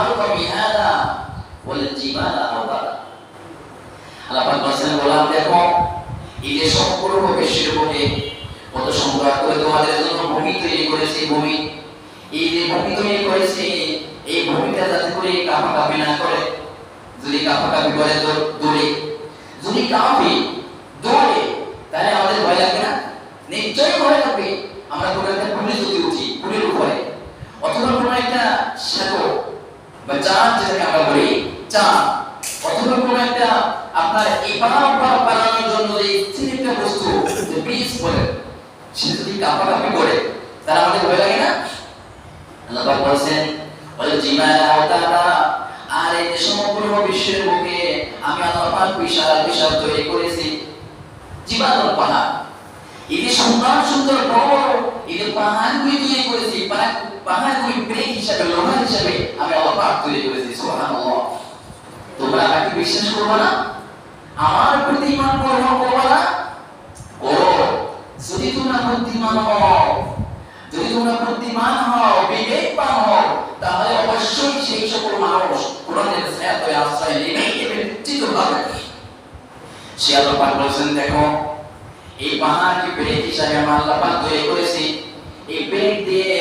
আরকা বিহাদা ওয়াল জিবালা আওতাদা আল্লাহ পাক বলেছেন গোলাম দেখো এই যে সম্পূর্ণ বিশ্বের বুকে কত সুন্দর করে তোমাদের জন্য ভূমি তৈরি করেছি, ভূমি। এই যে ভূমি তৈরি করেছি, এই ভূমিটা যাতে করে কাপা না করে। যদি কাপা করে তাহলে আমাদের ভয় লাগবে না? নিশ্চয়ই ভয় লাগবে। আমরা একটা পুলে যদি উঠি পুলের উপরে। অথবা কোনো একটা বলি অথবা কোনো একটা আপনার বানানোর জন্য যে বস্তু, যে ব্রিজ বলে যদি কাঁপাকাঁপি করে তার আমাদের ভয় লাগে না? আল্লাহ বলে আর এই সমগ্র বিশ্বের বুকে আমি আল্লাহ বিশাল বিশাল তৈরি করেছি। পাহাড়। সুন্দর সুন্দর এই যে পাহাড়গুলি তৈরি করেছি পাহাড় পাহাড়গুলি ব্রেক হিসাবে, লোহা হিসাবে আমি পাক তৈরি করেছি, সুবহানাল্লাহ। তোমরা আমাকে বিশ্বাস করবে না? আমার প্রতি ইমান করব করবে না ও যদি তোমরা বুদ্ধিমান হও, যদি তোমরা বুদ্ধিমান হও, বিবেকবান হও, তাহলে অবশ্যই সেই সকল মানুষ কোরআনের এত আশ্রয় এবার চিত্র হবে সে আল্লাহ পাক বলছেন, দেখো এই পাহাড়কে ব্রেক হিসাবে আমার আল্লাহ তৈরি করেছি। এই ব্রেক দিয়ে